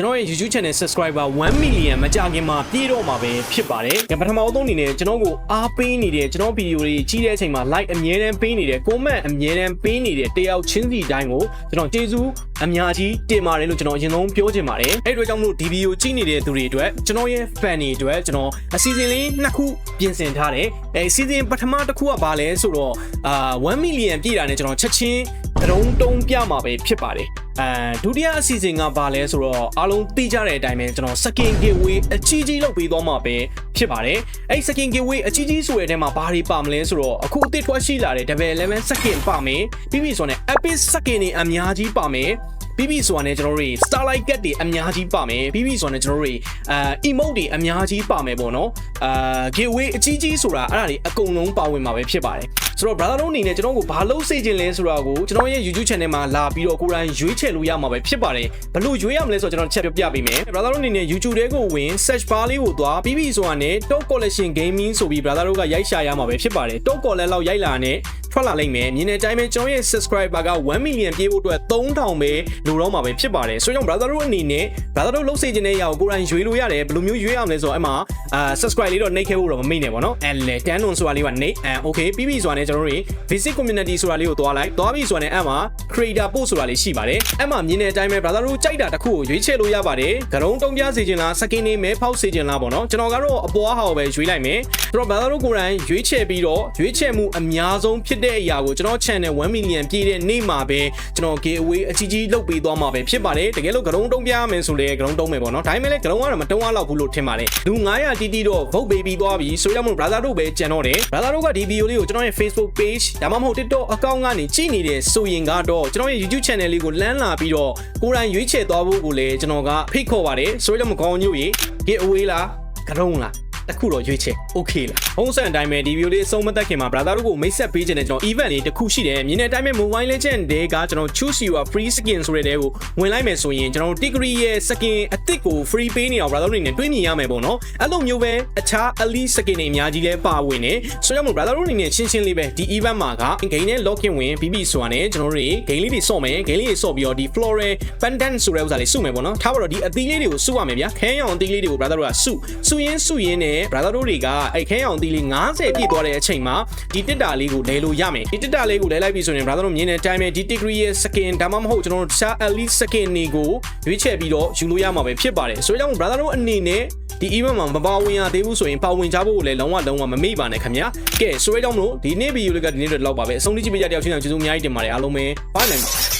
ကျွန်တော်ရဲ့ YouTube channel subscriber 1 million မကြခင်မှာပြည့်တော့မှာပဲဖြစ်ပါတယ်။ပထမအဆုံးအနေနဲ့ကျွန်တော်ကိုအားပေးနေတဲ့ကျွန်တော်ဗီဒီယိုတွေကြီးတဲ့အချိန်မှာ like အမြဲတမ်းပေးနေတဲ့ comment အမြဲတမ်းပေးနေတဲ့တယောက်ချင်းစီတိုင်းကိုကျွန်တော်ကျေးဇူးအများကြီးတင်ပါတယ်လို့ကျွန်တော်အရင်ဆုံးပြောချင်ပါတယ်။အဲ့ဒီအတွက်ကြောင့်မလို့ဒီဗီဒီယိုကြည့်နေတဲ့သူတွေအတွက်ကျွန်တော်ရဲ့ fan တွေအတွက်ကျွန်တော်အစီအစဉ်လေးနှစ်ခုပြင်ဆင်ထားတယ်။အဲအစီအစဉ်ပထမတစ်ခုကဘာလဲဆိုတော့အာ1 million ပြည့်တာနဲ့ကျွန်တော်ချက်ချင်းတုံးတုံးပြမှာပဲဖြစ်ပါတယ်။ အဲဒုတိယအစီအစဉ်ကဘာလဲဆိုတော့အားလုံးသိကြတဲ့အတိုင်းပဲကျွန်တော် second giveaway အကြီးကြီးလုပ်ပေးသွားမှာပဲဖြစ်ပါတယ်။အဲ့ second giveaway အကြီးကြီးဆိုတဲ့အထဲမှာဘာတွေပါမလဲဆိုတော့အခုအသစ်ထွက်ရှိလာတဲ့ double 11 second ပါမယ်။ပြီးပြီဆိုတော့ epic second တွေအများကြီးပါမယ်။ ပြီးပြီဆိုတာနဲ့ကျွန်တော်တို့တွေ starlight cat တွေအများကြီးပါမယ်ပြီးပြီဆိုတာနဲ့ကျွန်တော်တို့တွေအာ emote တွေအများကြီးပါမယ်ပေါ့နော်အာ giveaway အကြီးကြီးဆိုတာအဲ့ဒါတွေအကုန်လုံးပါဝင်မှာပဲဖြစ်ပါတယ်ဆိုတော့ brother တို့အနေနဲ့ကျွန်တော်ကိုဘာလို့စေချင်လဲဆိုတာကိုကျွန်တော်ရဲ့ YouTube channel မှာလာပြီးတော့ကိုယ်တိုင်ရွေးချယ်လို့ရမှာပဲဖြစ်ပါတယ်ဘလို့ရွေးရမလဲဆိုတော့ကျွန်တော်တစ်ချက်ပြပြပေးမယ် brother တို့အနေနဲ့ YouTube ထဲကိုဝင် search bar လေးကိုသွားပြီးပြီဆိုတာနဲ့ top collection gaming ဆိုပြီး brother တို့ကရိုက်ရှာရမှာပဲဖြစ်ပါတယ် top collection လောက်ရိုက်လာနဲ့ ထွက်လာလိမ့်မယ်မြင်တဲ့အတိုင်းပဲကျွန်တော်ရဲ့ subscriber က1 million ပြေးဖို့အတွက်3000ပဲလိုတော့မှာပဲဖြစ်ပါတယ်ဆိုတော့ brother တို့အနေနဲ့ brother တို့လှုပ်စေခြင်းတဲ့ຢာကိုကိုယ်တိုင်ရွေးလို့ရတယ်ဘယ်လိုမျိုးရွေးရမလဲဆိုတော့အဲ့မှာအာ subscribe လေးတော့နှိပ်ခဲ့ဖို့တော့မမိနဲ့ပေါ့နော်အဲလေ10 on ဆိုတာလေးကနှိပ်အဲ okay ပြီးပြီဆိုတာနဲ့ကျွန်တော်တို့ basic community ဆိုတာလေးကိုသွားလိုက်သွားပြီဆိုတာနဲ့အဲ့မှာ creator post ဆိုတာလေးရှိပါတယ်အဲ့မှာမြင်တဲ့အတိုင်းပဲ brother တို့ကြိုက်တာတစ်ခုကိုရွေးချယ်လို့ရပါတယ်ကရုံးတုံးပြစေခြင်းလား second နေမဲဖောက်စေခြင်းလားပေါ့နော်ကျွန်တော်ကတော့အပေါ်ဟာကိုပဲရွေးလိုက်မယ် ဆိုတော့ brother တို့ကိုယ်တိုင်ရွေးချယ်ပြီးတော့ရွေးချယ်မှုအများဆုံးဖြစ်တဲ့အရာကိုကျွန်တော် channel 1 million ပြည့်တဲ့နေ့မှာပဲကျွန်တော် giveaway အကြီးကြီးလုပ်ပေးသွားမှာပဲဖြစ်ပါတယ်တကယ်လို့ကရုံးတုံးပြရမယ်ဆိုလေကရုံးတုံးမယ်ပေါ့နော်ဒါပေမဲ့လည်းကရုံးကတော့မတုံးရတော့ဘူးလို့ထင်ပါတယ်လူ900တီးတီးတော့ vote ပေးပြီးသွားပြီဆိုရမို့ brother တို့ပဲကြံတော့တယ် brother တို့ကဒီ video လေးကိုကျွန်တော်ရဲ့ Facebook page ဒါမှမဟုတ် TikTok account ကနေကြည့်နေတဲ့ဆိုရင်ကတော့ကျွန်တော်ရဲ့ YouTube channel လေးကိုလမ်းလာပြီးတော့ကိုယ်တိုင်ရွေးချယ်သွားဖို့ကိုလည်းကျွန်တော်ကဖိတ်ခေါ်ပါတယ်ဆိုရမို့ကောင်းညို့ရေ giveaway လားကရုံးလား တခုတော့ရွေးချယ် okay လားဘုံစံအတိုင်းပဲဒီဗီဒီယိုလေးအဆုံးမသက်ခင်မှာ brother တို့ကိုမိတ်ဆက်ပေးခြင်းနဲ့ကျွန်တော် event လေးတစ်ခုရှိတယ်မြင်တဲ့အတိုင်းပဲ mobile legend တွေကကျွန်တော် choose your free skin ဆိုတဲ့တဲကိုဝင်လိုက်မယ်ဆိုရင်ကျွန်တော်တို့ degree ရဲ့ skin အစ်စ်ကို free ပေးနေအောင် brother တို့အနေနဲ့တွေးမြင်ရမယ်ပေါ့နော်အဲ့လိုမျိုးပဲအခြား elite skin တွေအများကြီးလဲပါဝင်နေဆိုတော့မို့ brother တို့အနေနဲ့ရှင်းရှင်းလေးပဲဒီ event မှာက game နဲ့ login ဝင်ပြီးပြီဆိုတာနဲ့ကျွန်တော်တို့တွေ game လေးတွေစော့မယ် game လေးတွေစော့ပြီးတော့ဒီ floral pendant ဆိုတဲ့ဥစ္စာလေးစုမယ်ပေါ့နော်ထားပါတော့ဒီအသီးလေးတွေကိုစုရမယ်ဗျာခဲရောင်အသီးလေးတွေကို brother တို့ကစုစုရင်းစုရင်းနဲ့ brother တို့တွေကအဲ့ခဲရောင်အသီးလေး90ပြည့်သွားတဲ့အချိန်မှာဒီတစ်တာလေးကိုလဲလို့ရမယ်ဒီတစ်တာလေးကိုလဲလိုက်ပြီဆိုရင် brother တို့မြင်တဲ့အတိုင်းပဲဒီ degree ရဲ့ skin ဒါမှမဟုတ်ကျွန်တော်တို့တခြား elite skin တွေကိုရွေးချယ်ပြီးတော့ယူလို့ရမှာပဲဖြစ်ပါတယ်ဆိုတော့ brother တို့အနေနဲ့ဒီ event မှာမပါဝင်ရသေးဘူးဆိုရင်ပါဝင်ကြဖို့လည်းလုံးဝလုံးဝမမေ့ပါနဲ့ခင်ဗျာကဲဆိုရဲကြောင့်မလို့ဒီနေ့ဗီဒီယိုလေးကဒီနေ့တော့လောက်ပါပဲအဆုံးထိကြည့်ပေးကြတဲ့အောင်ချင်းအောင်ကျေးဇူးအများကြီးတင်ပါတယ်အားလုံးပဲ bye နိုင်